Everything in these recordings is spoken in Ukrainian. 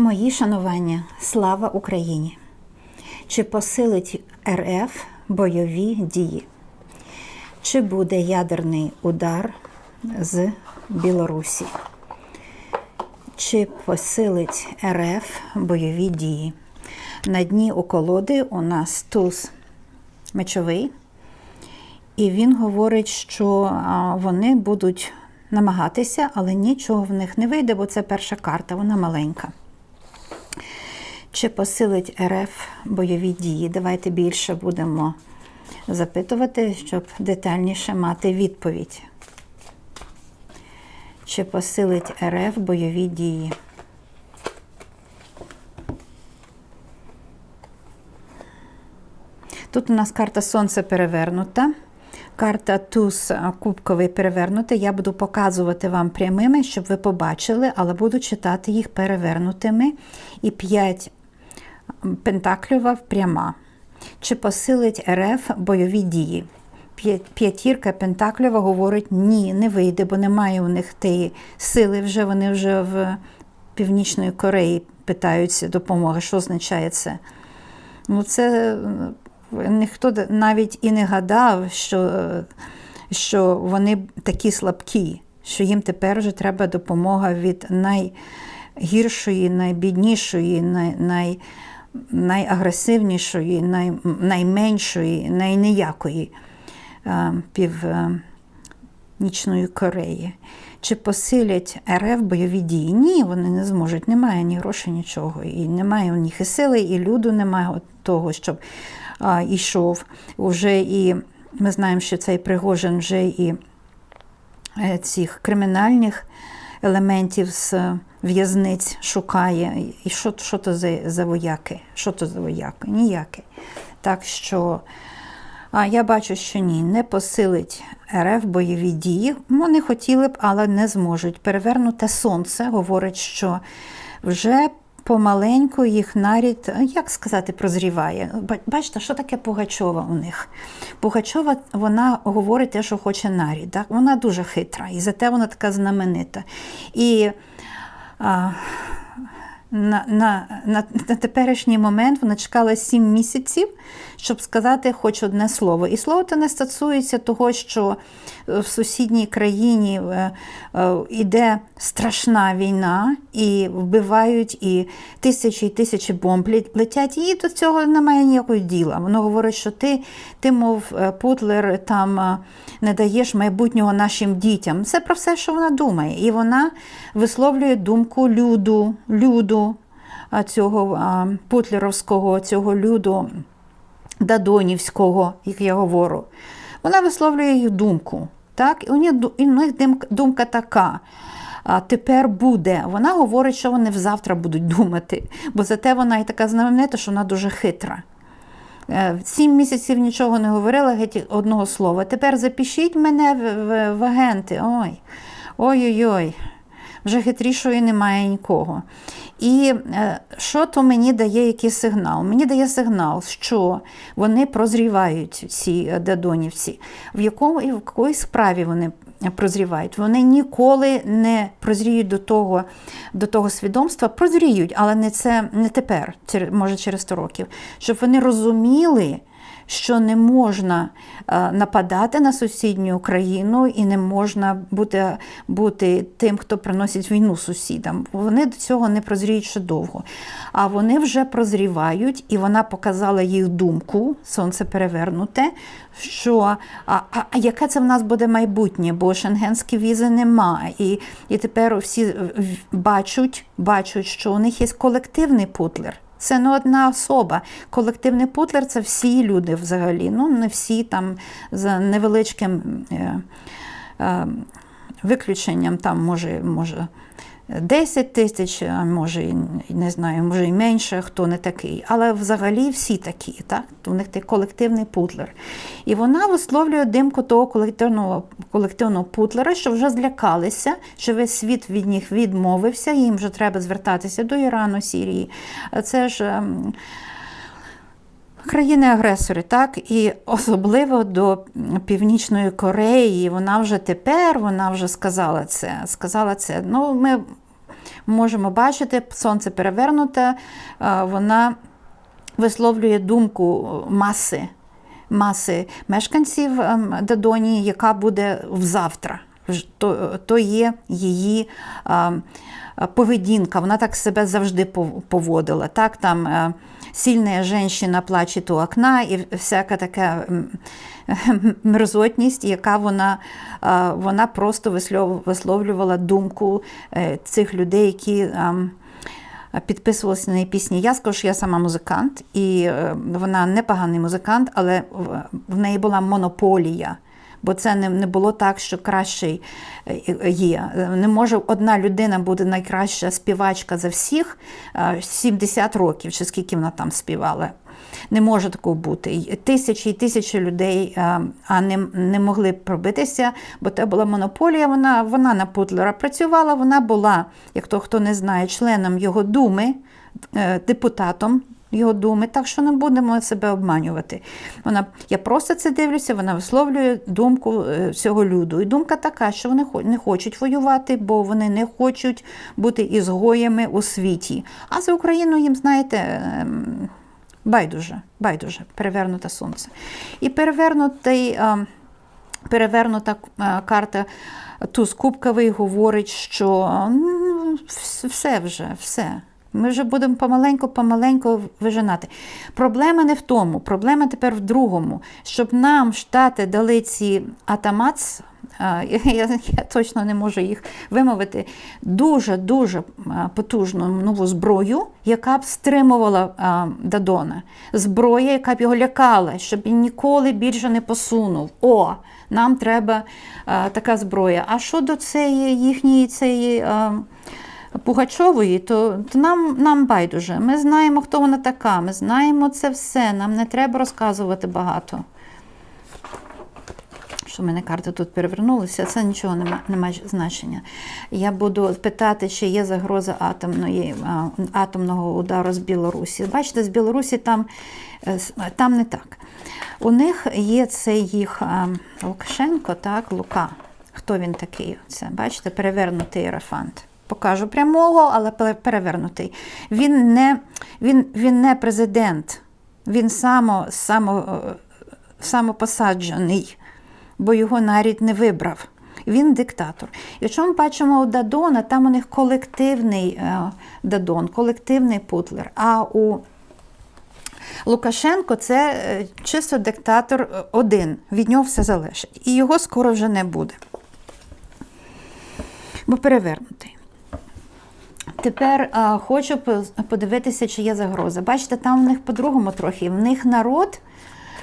Мої шанування, слава Україні! Чи посилить РФ бойові дії? Чи буде ядерний удар з Білорусі? Чи посилить РФ бойові дії? На дні у колоди у нас туз мечовий, і він говорить, що вони будуть намагатися, але нічого в них не вийде, бо це перша карта, вона маленька. Чи посилить РФ бойові дії? Давайте більше будемо запитувати, щоб детальніше мати відповідь. Чи посилить РФ бойові дії? Тут у нас карта Сонце перевернута. Карта туз кубковий перевернута. Я буду показувати вам прямими, щоб ви побачили, але буду читати їх перевернутими. І 5 пентаклюва пряма. Чи посилить РФ бойові дії? П'ятірка Пентакльова говорить, ні, не вийде, бо немає у них тієї сили. Вже вони вже в Північної Кореї питаються допомоги. Що означає це? Ну, це ніхто навіть і не гадав, що, що вони такі слабкі, що їм тепер вже треба допомога від найгіршої, найбіднішої, най, най, найагресивнішої, най, найменшої, найніякої північної Кореї. Чи посилять РФ бойові дії? Ні, вони не зможуть. Немає ні грошей, нічого. І немає у них і сили, і люду немає того, щоб а, йшов. Уже і ми знаємо, що цей Пригожин вже і е, цих кримінальних елементів з в'язниць шукає. І що що то за, за вояки? Що то за вояки? Ніякі. Так що а я бачу, що ні, не посилить РФ бойові дії. Вони хотіли б, але не зможуть. Перевернуте сонце говорить, що вже помаленьку їх нарід, як сказати, прозріває. Бачите, що таке Пугачова у них? Пугачова вона говорить те, що хоче нарід. Так? Вона дуже хитра, і зате вона така знаменита. І а, на, на, на, на теперішній момент вона чекала сім місяців, щоб сказати хоч одне слово. І слово це не стосується того, що в сусідній країні йде е, страшна війна, і вбивають, і тисячі і тисячі бомб летять. І до цього немає ніякого діла. Воно говорить, що ти, ти мов е, Путлер, там е, не даєш майбутнього нашим дітям. Це про все, що вона думає. І вона висловлює думку люду, люду цього путлеровського, цього люду Дадонівського, як я говорю. Вона висловлює їх думку. Так? І у них думка така. А тепер буде. Вона говорить, що вони завтра будуть думати, бо зате вона і така знаменита, що вона дуже хитра. Е, сім місяців нічого не говорила, геть одного слова. Тепер запишіть мене в, в, в агенти. Ой, ой-ой-ой, вже хитрішої немає нікого. І е, що то мені дає який сигнал? Мені дає сигнал, що вони прозрівають ці дадонівці, в якому і в якої справі вони прозрівають. Вони ніколи не прозріють до того до того свідомства, прозріють, але не це не тепер, може через 100 років, щоб вони розуміли що не можна е, нападати на сусідню країну і не можна бути бути тим, хто приносить війну сусідам. Вони до цього не прозріють ще довго. А вони вже прозрівають, і вона показала їх думку, сонце перевернуте, що а, а яке це в нас буде майбутнє, бо шенгенські візи немає. І і тепер всі бачать, бачать, що у них є колективний путлер. Це не одна особа. Колективний путлер це всі люди взагалі. Ну, не всі там за невеличким е, е, виключенням, там може, може 10 тисяч, може, і не знаю, може і менше, хто не такий. Але взагалі всі такі. так? У них такий колективний путлер. І вона висловлює димку того колективного колективного путлера, що вже злякалися, що весь світ від них відмовився, їм вже треба звертатися до Ірану, Сірії. Це ж. Країни-агресори, так, і особливо до Північної Кореї, вона вже тепер вона вже сказала це. Сказала це. Ну, ми можемо бачити, сонце перевернуте, е, вона висловлює думку маси, маси мешканців ем, Дадоні, яка буде взавтра. То, то є її ем, поведінка, вона так себе завжди поводила. Так, там е, сильна жінка плаче у окна і всяка така мерзотність, яка вона, вона просто висловлювала думку е, цих людей, які. підписувалася на її пісні. Я скажу, що я сама музикант, і е, вона непоганий музикант, але в неї була монополія. Бо це не, не було так, що кращий е, є. Не може одна людина бути найкраща співачка за всіх е, 70 років, чи скільки вона там співала. Не може такого бути. Тисячі і тисячі людей е, а не, не могли пробитися, бо це була монополія. Вона, вона на Путлера працювала, вона була, як то хто не знає, членом його думи, е, депутатом його думи, так що не будемо себе обманювати. Вона, я просто це дивлюся, вона висловлює думку е, всього люду. І думка така, що вони не хочуть воювати, бо вони не хочуть бути ізгоями у світі. А за Україну їм, знаєте, ем, байдуже, байдуже, перевернуте сонце. І перевернутий. ем, Перевернута е, карта туз кубковий говорить, що ну, все вже, все. Ми вже будемо помаленьку-помаленьку вижинати. Проблема не в тому, проблема тепер в другому, щоб нам Штати дали ці атамац, я, я, я точно не можу їх вимовити, дуже-дуже потужну нову зброю, яка б стримувала а, Дадона. Зброя, яка б його лякала, щоб він ніколи більше не посунув. О, нам треба така зброя. А щодо цієї їхньої цієї. Пугачової, то, то нам, нам байдуже. Ми знаємо, хто вона така, ми знаємо це все, нам не треба розказувати багато. Що в мене карти тут перевернулися, це нічого не ма- не має значення. Я буду питати, чи є загроза атомної, атомного удару з Білорусі. Бачите, з Білорусі там, е, там не так. У них є цей їх Лукашенко, так, Лука. Хто він такий? Це, бачите, перевернутий ерафант. Покажу прямого, але перевернутий. Він не, він, він не президент, він само, само, е, самопосаджений, бо його навіть не вибрав. Він диктатор. Якщо ми бачимо у Дадона, там у них колективний е, Дадон, колективний Путлер. А у Лукашенко це е, чисто диктатор один. Від нього все залежить. І його скоро вже не буде. Бо перевернутий. Тепер а, хочу по- подивитися, чи є загроза. Бачите, там в них по-другому трохи. В них народ,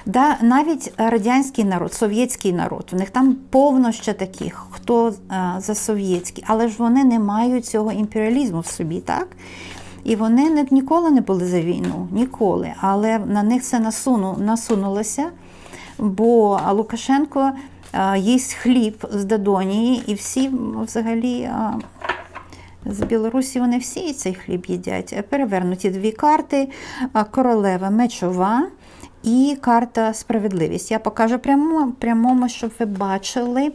да, навіть радянський народ, совєтський народ, в них там повно ще таких, хто а, за совєтський, але ж вони не мають цього імперіалізму в собі, так? І вони не, ніколи не були за війну, ніколи. Але на них це насуну, насунулося, бо Лукашенко а, їсть хліб з Дадонії, і всі взагалі. а, з Білорусі вони всі цей хліб їдять. Перевернуті дві карти: королева мечова і карта справедливість. Я покажу прямо, прямому, щоб ви бачили.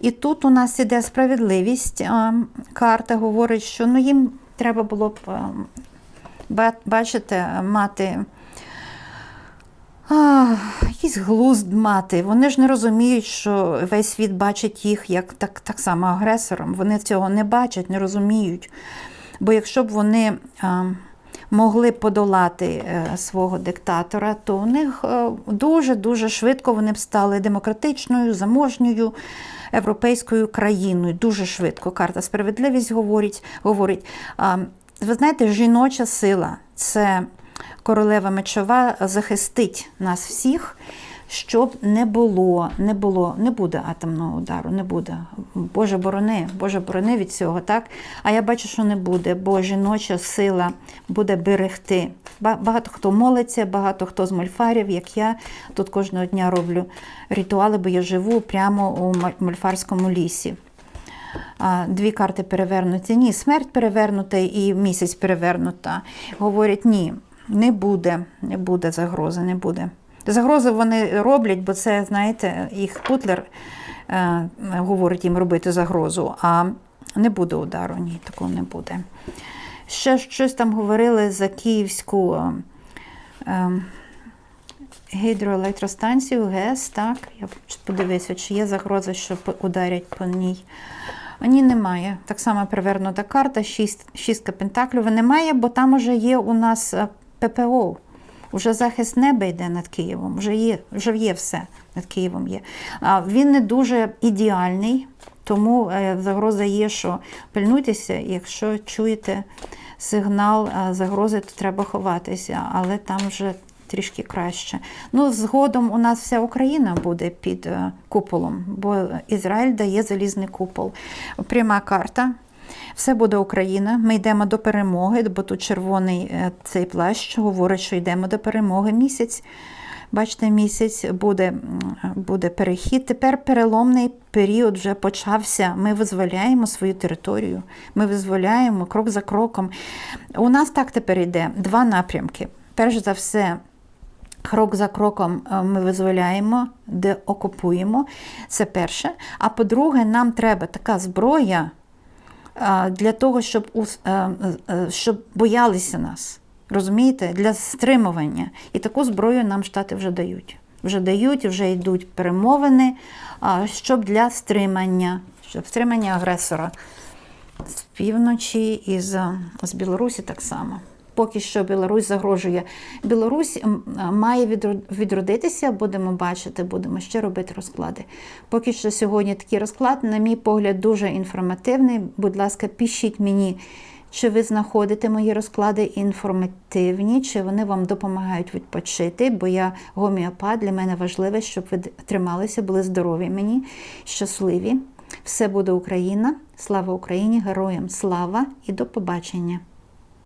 І тут у нас іде справедливість. Карта говорить, що ну, їм треба було б бачите, мати. А, якийсь глузд мати. Вони ж не розуміють, що весь світ бачить їх як так, так само агресором. Вони цього не бачать, не розуміють. Бо якщо б вони а, могли подолати е, свого диктатора, то у них дуже-дуже швидко вони б стали демократичною, заможньою європейською країною. Дуже швидко. Карта справедливість говорить. говорить. А, ви знаєте, жіноча сила це королева мечова захистить нас всіх, щоб не було, не було, не буде атомного удару, не буде. Боже борони, Боже борони від цього, так? А я бачу, що не буде, бо жіноча сила буде берегти. Ба- Багато хто молиться, багато хто з мольфарів, як я тут кожного дня роблю ритуали, бо я живу прямо у мольфарському лісі. Дві карти перевернуті. Ні, смерть перевернута і місяць перевернута. Говорять, ні, не буде, не буде загрози, не буде. Загрози вони роблять, бо це, знаєте, їх Путлер е, говорить їм робити загрозу. А Не буде удару, ні, такого не буде. Ще щось там говорили за Київську е, е, гідроелектростанцію, ГЕС, так? Я подивися, чи є загроза, що ударять по ній. Ні, немає. Так само перевернута карта, шість, шістка пентаклів. Немає, бо там вже є у нас е, ППО. Уже захист неба йде над Києвом, вже є, вже є все над Києвом є. Він не дуже ідеальний, тому е, загроза є, що пильнуйтеся, якщо чуєте сигнал е, загрози, то треба ховатися, але там вже трішки краще. Ну, згодом у нас вся Україна буде під е, куполом, бо Ізраїль дає залізний купол. Пряма карта. Все буде Україна. Ми йдемо до перемоги, бо тут червоний е, цей плащ говорить, що йдемо до перемоги місяць. Бачите, місяць буде, буде перехід. Тепер переломний період вже почався. Ми визволяємо свою територію. Ми визволяємо крок за кроком. У нас так тепер йде два напрямки. Перш за все, Крок за кроком е, ми визволяємо, де окупуємо. Це перше. А по-друге, нам треба така зброя для того, щоб, е, е, щоб боялися нас. Розумієте? Для стримування. І таку зброю нам штати вже дають. Вже дають, вже йдуть перемовини, щоб для стримання, щоб стримання агресора з півночі і з, з Білорусі так само. Поки що Білорусь загрожує. Білорусь має відродитися, будемо бачити, будемо ще робити розклади. Поки що сьогодні такий розклад, на мій погляд, дуже інформативний. Будь ласка, пишіть мені, чи ви знаходите мої розклади інформативні, чи вони вам допомагають відпочити, бо я гомеопат, для мене важливо, щоб ви трималися, були здорові мені, щасливі. Все буде Україна. Слава Україні! Героям слава і до побачення!